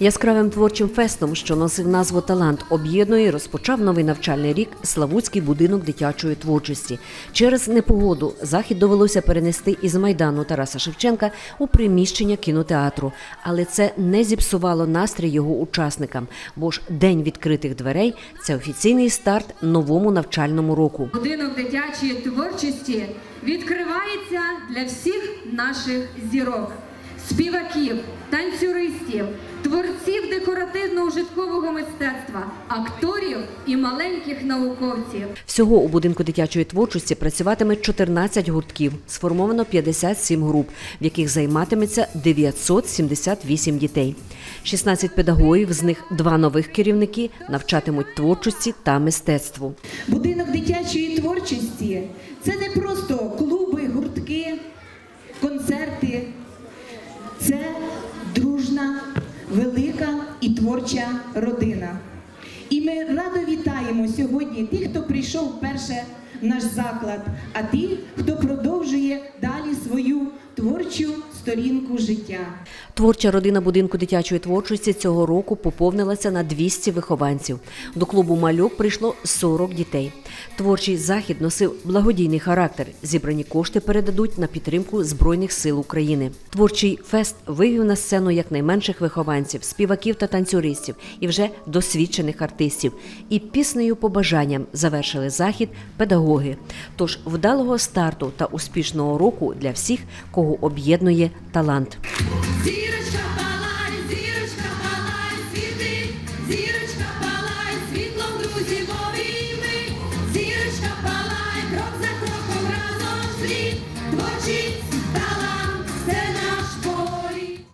Яскравим творчим фестом, що носив назву Талант об'єднує, розпочав новий навчальний рік Славутський будинок дитячої творчості. Через непогоду захід довелося перенести із майдану Тараса Шевченка у приміщення кінотеатру, але це не зіпсувало настрій його учасникам, бо ж день відкритих дверей це офіційний старт новому навчальному року. Будинок дитячої творчості відкривається для всіх наших зірок, співаків, танцюристів, творців декоративно-ужиткового мистецтва, акторів і маленьких науковців. Всього у будинку дитячої творчості працюватиме 14 гуртків, сформовано 57 груп, в яких займатиметься 978 дітей. 16 педагогів, з них два нових керівники навчатимуть творчості та мистецтву. Будинок дитячої творчості це не просто клуби, гуртки, концерти. Велика і творча родина. І ми радо вітаємо сьогодні тих, хто прийшов вперше в наш заклад, а тих, хто продовжує далі свою творчу сторінку життя. Творча родина будинку дитячої творчості цього року поповнилася на 200 вихованців. До клубу Мальок прийшло 40 дітей. Творчий захід носив благодійний характер. Зібрані кошти передадуть на підтримку Збройних сил України. Творчий фест вивів на сцену якнайменших вихованців, співаків та танцюристів і вже досвідчених артистів. І піснею побажанням завершили захід педагоги. Тож вдалого старту та успішного року для всіх, кого об'єднує талант. землі, в очі.